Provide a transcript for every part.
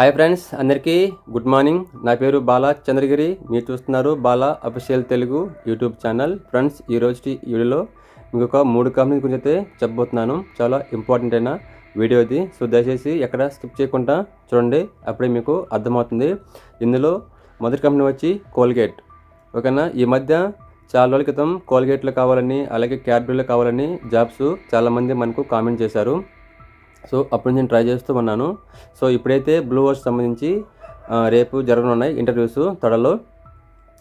Hi friends అందరికీ good morning నా పేరు బాలా చంద్రగిరి. మీరు చూస్తున్నారు Bala official Telugu YouTube channel friends ఈ రోజు వీడియోలో మీకు ఒక మూడు కంపెనీ గురించి అయితే చెప్పబోతున్నాను. చాలా ఇంపార్టెంట్ అయిన వీడియో ఇది. సో దయచేసి ఎక్కడ స్కిప్ చేయకుండా చూడండి. అప్పుడే మీకు అర్థమవుతుంది. ఇందులో మొదటి కంపెనీ వచ్చి కోల్గేట్ ఓకేనా? ఈ మధ్య చాలా రోజుల క్రితం కోల్గేట్లో కావాలని అలాగే క్యాడ్బరీలో కావాలని జాబ్స్ చాలామంది మనకు కామెంట్ చేశారు. సో అప్పుడు నేను ట్రై చేస్తూ ఉన్నాను. సో ఇప్పుడైతే బ్లూ వాష్ సంబంధించి రేపు జరగనున్నాయి ఇంటర్వ్యూస్ త్వరలో.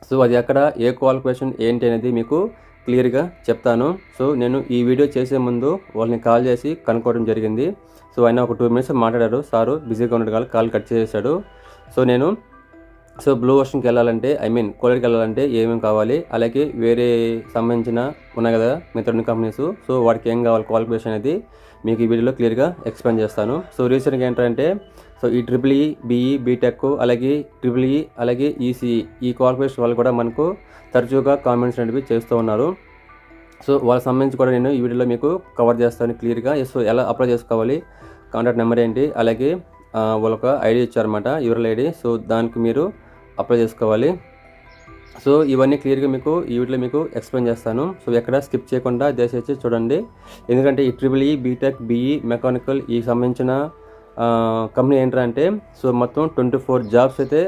సో అది ఎక్కడ ఏ క్వాలిఫికేషన్ ఏంటి అనేది మీకు క్లియర్గా చెప్తాను. సో నేను ఈ వీడియో చేసే ముందు వాళ్ళని కాల్ చేసి కనుక్కోవడం జరిగింది. సో ఆయన ఒక టూ మినిట్స్ మాట్లాడారు. సారు బిజీగా ఉండడం కాల్ కట్ చేసేసాడు సో నేను సో బ్లూ ఓషన్కి వెళ్ళాలంటే ఐ మీన్ కోలర్కి వెళ్ళాలంటే ఏమేమి కావాలి? అలాగే వేరే సంబంధించిన ఉన్నాయి కదా మిత్రుని కంపెనీస్. సో వాటికి ఏం కావాలి? క్వాలిఫికేషన్ అనేది మీకు ఈ వీడియోలో క్లియర్గా ఎక్స్ప్లెయిన్ చేస్తాను. సో రీసెంట్గా ఏంటంటే సో ఈ ట్రిపుల్ ఈ బీఈ బీటెక్ అలాగే ట్రిపుల్ ఈ అలాగే ఈసీఈ ఈ క్వాలిఫికేషన్ వాళ్ళు కూడా మనకు తరచుగా కామెంట్స్ అనేవి చేస్తూ ఉన్నారు. సో వాళ్ళకి సంబంధించి కూడా నేను ఈ వీడియోలో మీకు కవర్ చేస్తాను క్లియర్గా. సో ఎలా అప్లై చేసుకోవాలి? కాంటాక్ట్ నెంబర్ ఏంటి? అలాగే వాళ్ళొక ఐడి ఇచ్చారన్నమాట యూరల్ ఐడి. సో దానికి మీరు అప్లై చేసుకోవాలి. సో ఇవన్నీ క్లియర్గా మీకు ఈ వీటిలో మీకు ఎక్స్ప్లెయిన్ చేస్తాను. సో ఎక్కడ స్కిప్ చేయకుండా దయచేసి చూడండి. ఎందుకంటే ఈ triple E BTech BE mechanical ఈ సంబంధించిన కంపెనీ ఏంటంటే సో మొత్తం ట్వంటీ ఫోర్ జాబ్స్ అయితే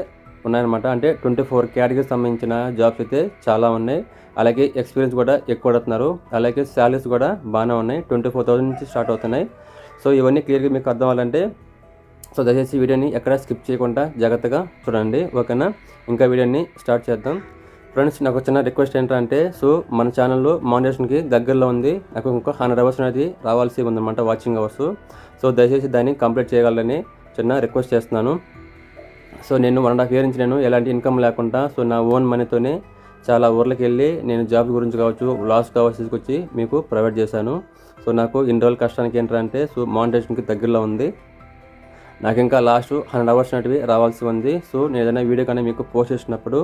ఉన్నాయన్నమాట. అంటే ట్వంటీ ఫోర్ కేటగిరీకి సంబంధించిన జాబ్స్ అయితే చాలా ఉన్నాయి. అలాగే ఎక్స్పీరియన్స్ కూడా ఎక్కువ అడుగుతున్నారు అలాగే శాలరీస్ కూడా బాగానే ఉన్నాయి. ట్వంటీ ఫోర్ థౌసండ్ నుంచి స్టార్ట్ అవుతున్నాయి. సో ఇవన్నీ క్లియర్గా మీకు అర్థం అవ్వాలంటే సో దయచేసి వీడియోని ఎక్కడ స్కిప్ చేయకుండా జాగ్రత్తగా చూడండి. ఓకేనా? ఇంకా వీడియోని స్టార్ట్ చేద్దాం. ఫ్రెండ్స్ నాకు చిన్న రిక్వెస్ట్ ఏంటంటే సో మన ఛానల్లో మానిటేషన్కి దగ్గరలో ఉంది. నాకు ఇంకో హండ్రెడ్ అవర్స్ అనేది రావాల్సి ఉందన్నమాట వాచింగ్ అవర్స్. సో దయచేసి దాన్ని కంప్లీట్ చేయగలని చిన్న రిక్వెస్ట్ చేస్తున్నాను. సో నేను వన్ అండ్ హాఫ్ ఇయర్ నుంచి నేను ఎలాంటి ఇన్కమ్ లేకుండా సో నా ఓన్ మనీతోనే చాలా ఊర్లకు వెళ్ళి నేను జాబ్ గురించి కావచ్చు లాస్ కావచ్చు తీసుకొచ్చి మీకు ప్రొవైడ్ చేశాను. సో నాకు ఇన్ని రోజుల కష్టానికి ఏంటంటే సో మానిటేషన్కి దగ్గరలో ఉంది. నాకు ఇంకా లాస్ట్ హండ్రెడ్ అవర్స్ అనేటివి రావాల్సి ఉంది. సో నేను ఏదైనా వీడియో కానీ మీకు పోస్ట్ చేసినప్పుడు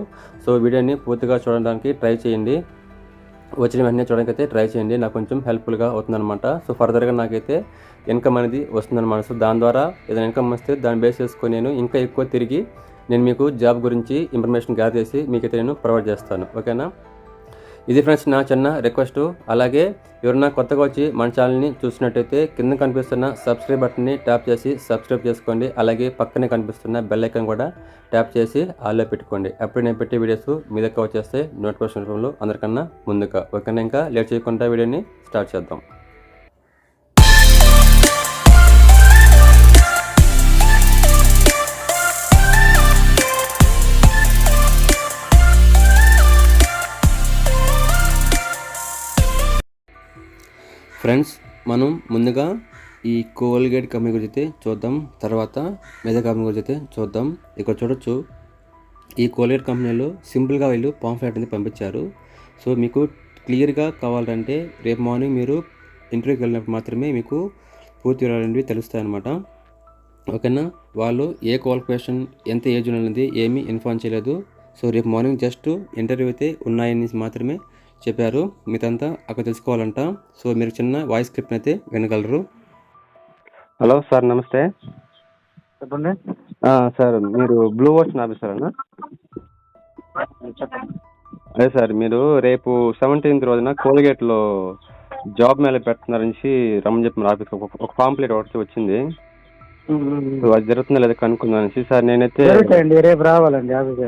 సో వీడియోని పూర్తిగా చూడడానికి ట్రై చేయండి. వచ్చిన వెంటనే చూడడానికి అయితే ట్రై చేయండి. నాకు కొంచెం హెల్ప్ఫుల్గా అవుతుందన్నమాట. సో ఫర్దర్గా నాకైతే ఇన్కమ్ అనేది వస్తుందన్నమాట. సో దాని ద్వారా ఏదైనా ఇన్కమ్ వస్తే దాన్ని బేస్ చేసుకొని నేను ఇంకా ఎక్కువ తిరిగి నేను మీకు జాబ్ గురించి ఇన్ఫర్మేషన్ గ్యాదర్ చేసి మీకైతే నేను ప్రొవైడ్ చేస్తాను. ఓకేనా? ఇది ఫ్రెండ్స్ నా చిన్న రిక్వెస్ట్ అలాగే ఎవరైనా కొత్తగా వచ్చి మన ఛానల్ని చూసినట్టయితే కింద కనిపిస్తున్న సబ్స్క్రైబ్ బటన్ని ట్యాప్ చేసి సబ్స్క్రైబ్ చేసుకోండి. అలాగే పక్కనే కనిపిస్తున్న బెల్ ఐకన్ కూడా ట్యాప్ చేసి ఆల్లో పెట్టుకోండి. అప్పుడు నేను పెట్టే వీడియోస్ మీ దగ్గర వచ్చేస్తే నోటిఫికేషన్ రూపంలో అందరికన్నా ముందుగా. ఓకేనా ఇంకా? లేట్ చేయకుండా వీడియోని స్టార్ట్ చేద్దాం. ఫ్రెండ్స్ మనం ముందుగా ఈ కోల్గేట్ కంపెనీ గురించి అయితే చూద్దాం. తర్వాత మెదా కంపెనీ గురించి అయితే చూద్దాం. ఇక్కడ చూడొచ్చు ఈ కోల్గేట్ కంపెనీలో సింపుల్గా వీళ్ళు పాంఫ్లెట్ అనేది పంపించారు. సో మీకు క్లియర్గా కావాలంటే రేపు మార్నింగ్ మీరు ఇంటర్వ్యూకి వెళ్ళినప్పుడు మాత్రమే మీకు పూర్తి వివరాలు తెలుస్తాయి అనమాట ఓకేనా? వాళ్ళు ఏ క్వాలిఫికేషన్ ఎంత ఏజ్ ఉన్నది ఏమీ ఇన్ఫార్మ్ చేయలేదు. సో రేపు మార్నింగ్ జస్ట్ ఇంటర్వ్యూ అయితే ఉన్నాయని మాత్రమే చెప్పారు. మీతంతా అక్కడ తెలుసుకోవాలంట. సో మీరు చిన్న వాయిస్ స్క్రిప్ట్ అయితే వినగలరు. హలో సార్ నమస్తే. చెప్పండి. సార్ మీరు బ్లూ ఓషన్ ఆఫీసర్ అన్న చెప్పండి అదే సార్ మీరు రేపు సెవెంటీన్త్ రోజున కోల్గేట్లో జాబ్ మేళ పెడుతున్నారని రమ్మని చెప్పి మన ఆఫీస్కి ఒక ఒక పాంప్లెట్ ఒకటి వచ్చింది. అది జరుగుతుందో లేదా కనుక్కుందాం సార్ నేనైతే రేపు రావాలండి ఆఫీస్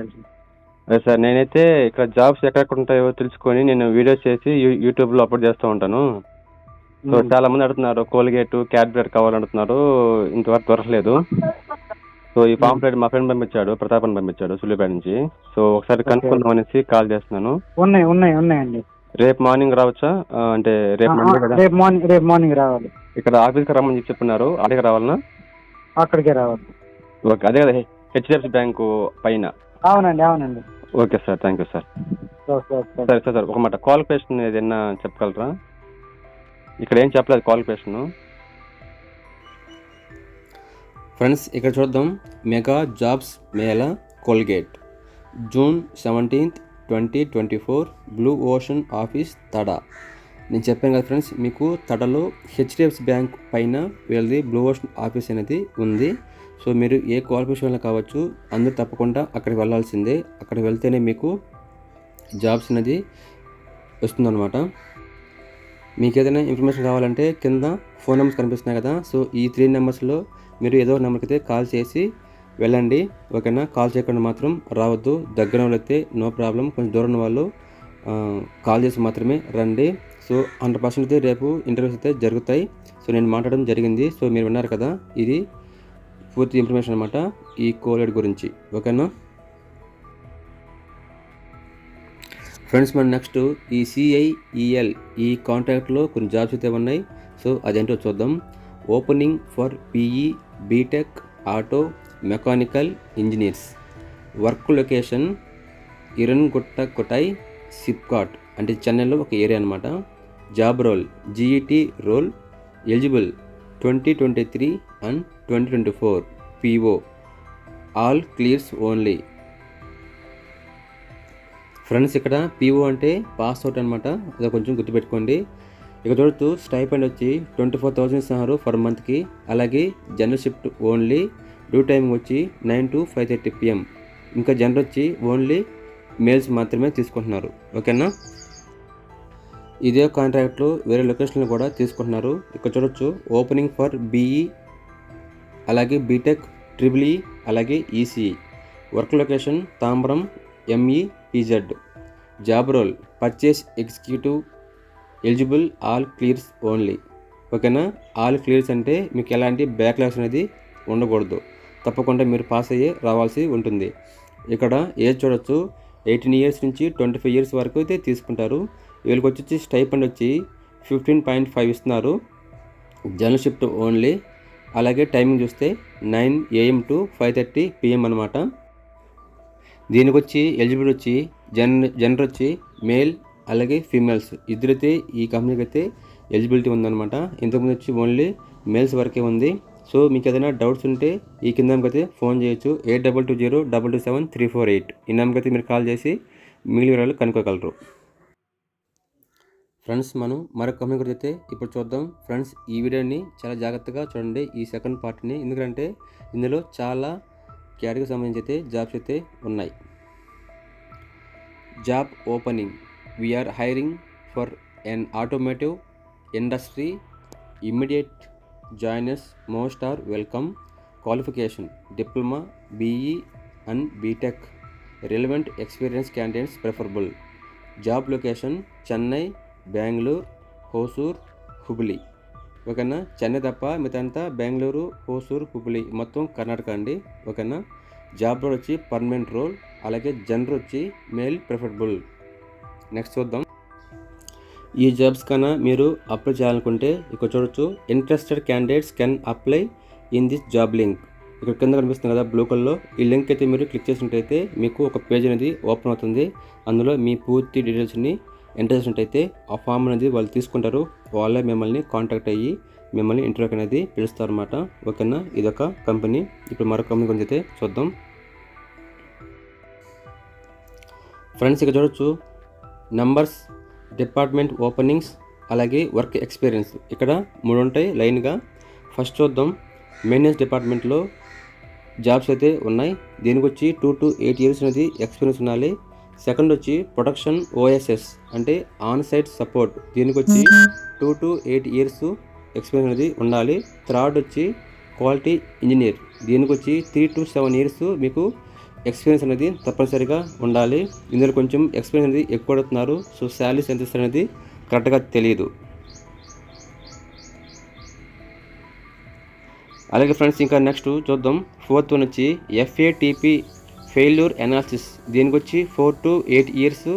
సార్ నేనైతే ఇక్కడ జాబ్స్ ఎక్కడెక్కడ ఉంటాయో తెలుసుకొని నేను వీడియోస్ చేసి యూ- యూట్యూబ్లో అప్లోడ్ చేస్తూ ఉంటాను. సో చాలా మంది అడుగుతున్నారు కోల్గేట్ క్యాడ్బరేట్ కావాలంటున్నారు ఇంతవరకు దొరకలేదు. సో ఈ పాంప్లెట్ మా ఫ్రెండ్ పంపించాడు ప్రతాప్ అని పంపించాడు సుల్లిపేట నుంచి. సో ఒకసారి కనుక్కుందాం అనేసి కాల్ చేస్తున్నాను. ఉన్నాయి ఉన్నాయి ఉన్నాయండి. రేపు మార్నింగ్ రావచ్చా? అంటే రేపు రేపు మార్నింగ్ రేపు మార్నింగ్ రావాలి. ఇక్కడ ఆఫీస్కి రమ్మని చెప్పి చెప్పున్నారు అడిగి రావాలనా? అక్కడికే రావాలి. ఓకే అదే కదా హెచ్డిఎఫ్సి బ్యాంకు పైన. అవునండి అవునండి. Okay sir thank you sir. సరే సార్ సార్. ఒక మాట. క్వాలిఫికేషన్ ఏదైనా చెప్పగలరా? ఇక్కడ ఏం చెప్పలేదు క్వాలిఫికేషన్ ఫ్రెండ్స్ ఇక్కడ చూద్దాం. Mega jobs mela Colgate. June seventeenth twenty twenty four blue ocean office Tada. నేను చెప్పాను కదా ఫ్రెండ్స్ మీకు తడలో హెచ్డిఎఫ్సి బ్యాంక్ పైన వీళ్ళది బ్లూ ఓషన్ ఆఫీస్ అనేది ఉంది. సో మీరు ఏ క్వాలిఫికేషన్లో కావచ్చు అందరూ తప్పకుండా అక్కడికి వెళ్ళాల్సిందే. అక్కడికి వెళ్తేనే మీకు జాబ్స్ అనేది వస్తుందన్నమాట. మీకు ఏదైనా ఇన్ఫర్మేషన్ కావాలంటే కింద ఫోన్ నెంబర్స్ కనిపిస్తున్నాయి కదా సో ఈ త్రీ నెంబర్స్లో మీరు ఏదో ఒక నెంబర్కి అయితే కాల్ చేసి వెళ్ళండి. ఓకేనా? కాల్ చేయకుండా మాత్రం రావద్దు. దగ్గర వాళ్ళు అయితే నో ప్రాబ్లం కొంచెం దూరం వాళ్ళు కాల్ చేసి మాత్రమే రండి. సో హండ్రెడ్ పర్సెంట్ అయితే రేపు ఇంటర్వ్యూస్ అయితే జరుగుతాయి. సో నేను మాట్లాడడం జరిగింది. సో మీరు విన్నారు కదా ఇది పూర్తి ఇన్ఫర్మేషన్ అనమాట ఈ కోవిడ్ గురించి ఓకేనా ఫ్రెండ్స్ మన నెక్స్ట్ ఈ సిఐఈఎల్ ఈ కాంట్రాక్ట్లో కొన్ని జాబ్స్ అయితే ఉన్నాయి. సో అదేంటో చూద్దాం. Opening for PE BTech auto mechanical engineers work location Irungattukottai SIPCOT అంటే చెన్నైలో ఒక ఏరియా అనమాట job role GET role eligible twenty twenty three and twenty twenty four PO. All clears only. Friends ఇక్కడ PO అంటే pass out అనమాట అది కొంచెం గుర్తుపెట్టుకోండి. ఇక చూడొచ్చు స్టైపెండ్ వచ్చి ట్వంటీ ఫోర్ థౌజండ్ ఇస్తున్నారు ఫర్ మంత్కి. అలాగే general shift only. Due time వచ్చి nine to five thirty PM. ఇంకా జనరల్ వచ్చి ఓన్లీ మేల్స్ మాత్రమే తీసుకుంటున్నారు. ఓకేనా? ఇదే కాంట్రాక్ట్లు వేరే లొకేషన్లు కూడా తీసుకుంటున్నారు. ఇక్కడ చూడొచ్చు ఓపెనింగ్ ఫర్ బీఈ అలాగే బీటెక్ ట్రిబుల్ ఈ అలాగే ECE work location Tambaram MEPZ. Job role purchase executive eligible all clears only. ఓకేనా? ఆల్ క్లియర్స్ అంటే మీకు ఎలాంటి బ్యాక్లాగ్స్ అనేది ఉండకూడదు. తప్పకుండా మీరు పాస్ అయ్యి రావాల్సి ఉంటుంది. ఇక్కడ ఏజ్ చూడొచ్చు ఎయిటీన్ ఇయర్స్ నుంచి ట్వంటీ ఫైవ్ ఇయర్స్ వరకు అయితే తీసుకుంటారు. వీళ్ళకి వచ్చి స్టైపెండ్ వచ్చి ఫిఫ్టీన్ పాయింట్ ఫైవ్ ఇస్తున్నారు. General shift only. అలాగే టైమింగ్ చూస్తే nine AM to five thirty PM అనమాట దీనికి వచ్చి ఎలిజిబుల్ వచ్చి జన్ జనర్ వచ్చి మేల్ అలాగే ఫీమేల్స్. ఇద్దరైతే ఈ కంపెనీకి అయితే ఎలిజిబిలిటీ ఉందన్నమాట. ఇంతకుముందు వచ్చి ఓన్లీ మేల్స్ వరకే ఉంది. సో మీకు ఏదైనా డౌట్స్ ఉంటే ఈ కింద అయితే ఫోన్ చేయొచ్చు. Eight double two zero double two seven three four eight. ఈ నెంబర్కి అయితే మీరు కాల్ చేసి మిగిలిన వివరాలు కనుక్కోగలరు. ఫ్రెండ్స్ మనం మరొక కంపెనీ గురించి అయితే ఇప్పుడు చూద్దాం. ఫ్రెండ్స్ ఈ వీడియోని చాలా జాగ్రత్తగా చూడండి. ఈ సెకండ్ పార్ట్ని ఎందుకంటే ఇందులో చాలా కేటగిరీకి సంబంధించి అయితే జాబ్స్ అయితే ఉన్నాయి. Job opening. We're hiring for an automotive industry immediate joiners most are welcome qualification diploma BE and BTech relevant experience candidates preferable job location Chennai Bengaluru Hosur Hubli. ఓకేనా? చెన్నై తప్ప మిగతా బెంగళూరు హోసూర్ హుబ్లీ. మొత్తం కర్ణాటక అండి. ఓకేనా? జాబ్ రోల్ వచ్చి permanent role అలాగే general వచ్చి male preferable. Next చూద్దాం. ఈ జాబ్స్ కన్నా మీరు అప్లై చేయాలనుకుంటే ఇక్కడ చూడొచ్చు interested candidates can apply in this job link ఇక్కడ కింద కనిపిస్తుంది కదా బ్లూ కలర్లో ఈ లింక్ అయితే మీరు క్లిక్ చేసినట్టయితే మీకు ఒక పేజ్ అనేది ఓపెన్ అవుతుంది. అందులో మీ పూర్తి డీటెయిల్స్ని ఇంట్రెస్ట్ అయితే ఆ ఫామ్ అనేది వాళ్ళు తీసుకుంటారు. వాళ్ళే మిమ్మల్ని కాంటాక్ట్ అయ్యి మిమ్మల్ని ఇంటర్వ్యూకి అనేది పిలుస్తారు అనమాట ఓకేనా? ఇదొక కంపెనీ. ఇప్పుడు మరొక కంపెనీ గురించి అయితే చూద్దాం. ఫ్రెండ్స్ ఇక్కడ చూడొచ్చు. నంబర్స్ డిపార్ట్మెంట్ ఓపెనింగ్స్ అలాగే వర్క్ ఎక్స్పీరియన్స్. ఇక్కడ మూడు ఉంటాయి లైన్గా. ఫస్ట్ చూద్దాం. మెయింటెనెన్స్ డిపార్ట్మెంట్లో జాబ్స్ అయితే ఉన్నాయి. దీనికి వచ్చి టూ టు ఎయిట్ ఇయర్స్ అనేది ఎక్స్పీరియన్స్ ఉండాలి. సెకండ్ వచ్చి ప్రొడక్షన్ ఓఎస్ఎస్ అంటే ఆన్ సైట్ సపోర్ట్. దీనికి వచ్చి two to eight years experience అనేది ఉండాలి. థర్డ్ వచ్చి క్వాలిటీ ఇంజనీర్. దీనికి వచ్చి త్రీ టు సెవెన్ ఇయర్స్ మీకు ఎక్స్పీరియన్స్ అనేది తప్పనిసరిగా ఉండాలి. ఇందులో కొంచెం ఎక్స్పీరియన్స్ అనేది ఎక్కువ అడుగుతున్నారు సో శాలరీస్ ఎంత ఇస్తారు అనేది కరెక్ట్గా తెలియదు అలాగే ఫ్రెండ్స్ ఇంకా నెక్స్ట్ చూద్దాం. ఫోర్త్ వన్ వచ్చి ఎఫ్ఏటిపి ఫెయిల్యూర్ అనాలిసిస్ దీనికి వచ్చి ఫోర్ టు ఎయిట్ ఇయర్స్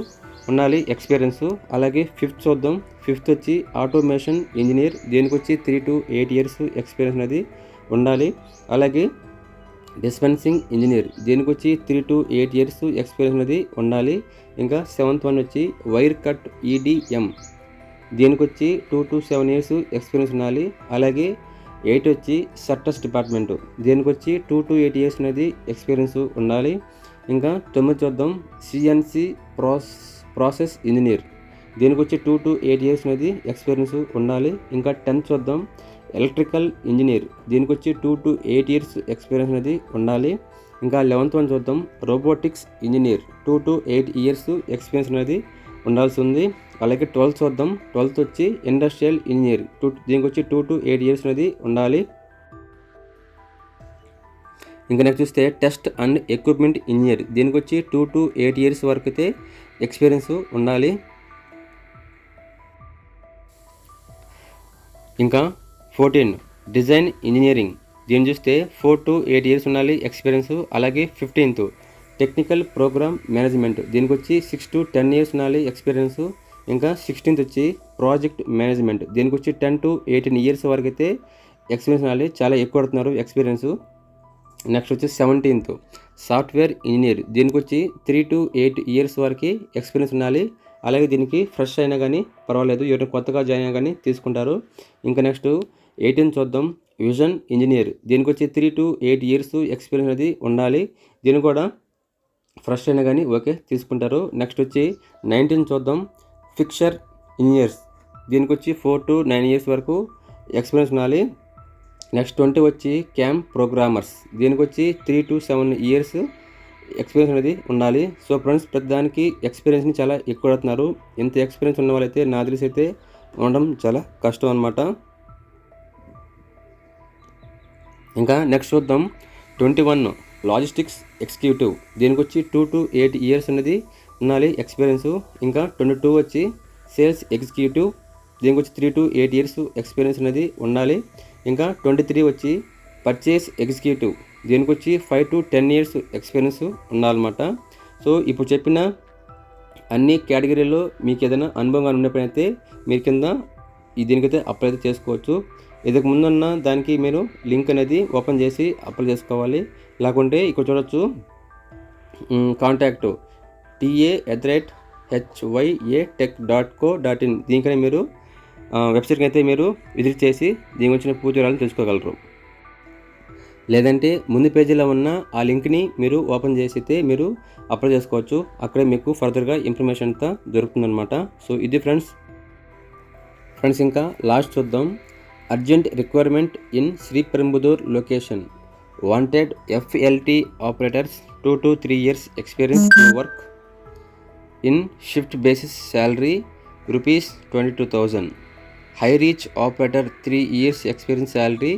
ఉండాలి ఎక్స్పీరియన్స్. అలాగే ఫిఫ్త్ చూద్దాం. ఫిఫ్త్ వచ్చి ఆటోమేషన్ ఇంజనీర్. దీనికి వచ్చి three to eight years experience అనేది ఉండాలి. అలాగే డిస్పెన్సింగ్ ఇంజనీర్. దీనికి వచ్చి three to eight years experience అనేది ఉండాలి. ఇంకా సెవెంత్ వన్ వచ్చి వైర్ కట్ ఈడిఎం. దీనికి వచ్చి two to seven years experience ఉండాలి. అలాగే ఎయిట్ వచ్చి సర్టస్ డిపార్ట్మెంట్. దీనికి వచ్చి టూ టు ఎయిట్ ఇయర్స్ అనేది ఎక్స్పీరియన్స్ ఉండాలి. ఇంకా తొమ్మిది చూద్దాం. CNC pros process engineer. దీనికి వచ్చి టూ టు ఎయిట్ ఇయర్స్ అనేది ఎక్స్పీరియన్స్ ఉండాలి. ఇంకా టెన్త్ చూద్దాం. Electrical engineer. దీనికి వచ్చి two to eight years experience అనేది ఉండాలి. ఇంకా లెవెంత్ వన్ చూద్దాం. Robotics engineer. Two to eight years experience అనేది ఉండాల్సి ఉంది. అలాగే ట్వెల్త్ చూద్దాం. ట్వెల్త్ వచ్చి ఇండస్ట్రియల్ ఇంజనీర్ టూ దీనికి వచ్చి టూ టు ఎయిట్ ఇయర్స్ అనేది ఉండాలి. ఇంకా నెక్స్ట్ చూస్తే టెస్ట్ అండ్ ఎక్విప్మెంట్ ఇంజనీర్ దీనికి వచ్చి టూ టు ఎయిట్ ఇయర్స్ వరకు అయితే ఎక్స్పీరియన్స్ ఉండాలి. ఇంకా ఫోర్టీన్ డిజైన్ ఇంజనీరింగ్ దీన్ని చూస్తే ఫోర్ టు ఎయిట్ ఇయర్స్ ఉండాలి ఎక్స్పీరియన్స్ అలాగే ఫిఫ్టీన్త్ టెక్నికల్ ప్రోగ్రామ్ మేనేజ్మెంట్ దీనికి వచ్చి సిక్స్ టు టెన్ ఇయర్స్ ఉండాలి ఎక్స్పీరియన్స్ ఇంకా సిక్స్టీన్త్ వచ్చి ప్రాజెక్ట్ మేనేజ్మెంట్ దీనికి వచ్చి టెన్ టు ఎయిటీన్ ఇయర్స్ వరకు అయితే ఎక్స్పీరియన్స్ ఉండాలి చాలా ఎక్కువ పడుతున్నారు ఎక్స్పీరియన్స్ నెక్స్ట్ వచ్చి సెవెంటీన్త్ సాఫ్ట్వేర్ ఇంజనీర్ దీనికి వచ్చి త్రీ టు ఎయిట్ ఇయర్స్ వరకు ఎక్స్పీరియన్స్ ఉండాలి. అలాగే దీనికి ఫ్రెష్ అయినా కానీ పర్వాలేదు ఎవరైనా కొత్తగా జాయిన్ అయినా కానీ తీసుకుంటారు. ఇంకా నెక్స్ట్ ఎయిటీన్ చూద్దాం విజన్ ఇంజనీర్ దీనికి వచ్చి three to eight years experience అనేది ఉండాలి. దీన్ని కూడా ఫ్రెష్ అయినా కానీ ఓకే తీసుకుంటారు. నెక్స్ట్ వచ్చి నైన్టీన్ చూద్దాం ఫిక్షర్ ఇంజనీర్స్ దీనికి వచ్చి ఫోర్ టు నైన్ ఇయర్స్ వరకు ఎక్స్పీరియన్స్ ఉండాలి. నెక్స్ట్ ట్వంటీ వచ్చి క్యాంప్ ప్రోగ్రామర్స్. దీనికి వచ్చి three to seven years experience అనేది ఉండాలి. సో ఫ్రెండ్స్ ప్రతిదానికి ఎక్స్పీరియన్స్ని చాలా ఎక్కువ అవుతున్నారు ఇంత ఎక్స్పీరియన్స్ ఉన్న వాళ్ళైతే నా తెలిసి అయితే ఉండడం చాలా కష్టం అనమాట ఇంకా నెక్స్ట్ చూద్దాం. ట్వంటీ వన్ లాజిస్టిక్స్ ఎగ్జిక్యూటివ్ దీనికి వచ్చి టూ టు ఎయిట్ ఇయర్స్ అనేది ఉండాలి ఎక్స్పీరియన్స్ ఇంకా ట్వంటీ టూ వచ్చి సేల్స్ ఎగ్జిక్యూటివ్ దీనికి వచ్చి three to eight years experience అనేది ఉండాలి. ఇంకా ట్వంటీ త్రీ వచ్చి పర్చేస్ ఎగ్జిక్యూటివ్ దీనికి వచ్చి five to ten years experience ఉండాలన్నమాట. సో ఇప్పుడు చెప్పిన అన్ని కేటగిరీలో మీకు ఏదైనా అనుభవం ఉన్నప్పుడైతే మీరు కింద ఈ దీనికైతే అప్లై అయితే చేసుకోవచ్చు. ఇదికి ముందున్న దానికి మీరు లింక్ అనేది ఓపెన్ చేసి అప్లై చేసుకోవాలి. లేకుంటే ఇక్కడ చూడొచ్చు contact TA at the rate HYA tech dot co dot in దీనికనే మీరు వెబ్సైట్కి అయితే మీరు విజిట్ చేసి దీని గురించిన పూర్తి వివరాలను తెలుసుకోగలరు. లేదంటే ముందు పేజీలో ఉన్న ఆ లింక్ని మీరు ఓపెన్ చేసి అయితే మీరు అప్లై చేసుకోవచ్చు. అక్కడే మీకు ఫర్దర్గా ఇన్ఫర్మేషన్ అంతా దొరుకుతుందనమాట సో ఇది ఫ్రెండ్స్. ఫ్రెండ్స్ ఇంకా లాస్ట్ చూద్దాం. Urgent requirement in Sri Perumbudur location. Wanted FLT operators two to three years experience to work. In shift basis salary rupees twenty two thousand. High reach operator three years experience salary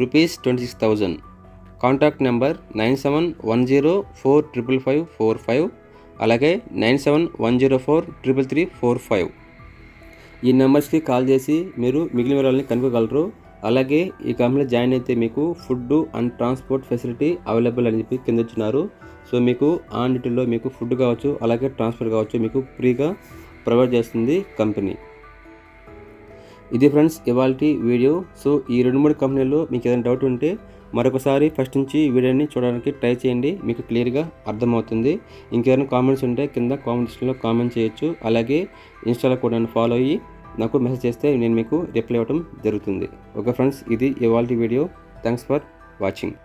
rupees twenty six thousand. Contact number nine seven one zero four triple five four five అలాగే nine seven one zero four triple three four five. ఈ నెంబర్స్కి call చేసి మీరు మిగిలిన వివరాలని కనుక్కోగలరు. అలాగే ఈ కంపెనీలో జాయిన్ అయితే మీకు food and transport facility available అని చెప్పి కింద ఇచ్చినారు సో మీకు ఆన్ డ్యూటీలో మీకు ఫుడ్ కావచ్చు అలాగే ట్రాన్స్ఫర్ కావచ్చు మీకు ఫ్రీగా ప్రొవైడ్ చేస్తుంది కంపెనీ. ఇది ఫ్రెండ్స్ ఇవాళ వీడియో. సో ఈ రెండు మూడు కంపెనీల్లో మీకు ఏదైనా డౌట్ ఉంటే మరొకసారి ఫస్ట్ నుంచి వీడియోని చూడడానికి ట్రై చేయండి. మీకు క్లియర్గా అర్థమవుతుంది. ఇంకేమైనా కామెంట్స్ ఉంటే కింద కామెంట్ సెక్షన్లో కామెంట్ చేయొచ్చు. అలాగే ఇన్స్టాలో కూడా నన్ను ఫాలో అయ్యి నాకు మెసేజ్ చేస్తే నేను మీకు రిప్లై ఇవ్వడం జరుగుతుంది. ఓకే ఫ్రెండ్స్ ఇది ఇవాళ వీడియో. Thanks for watching.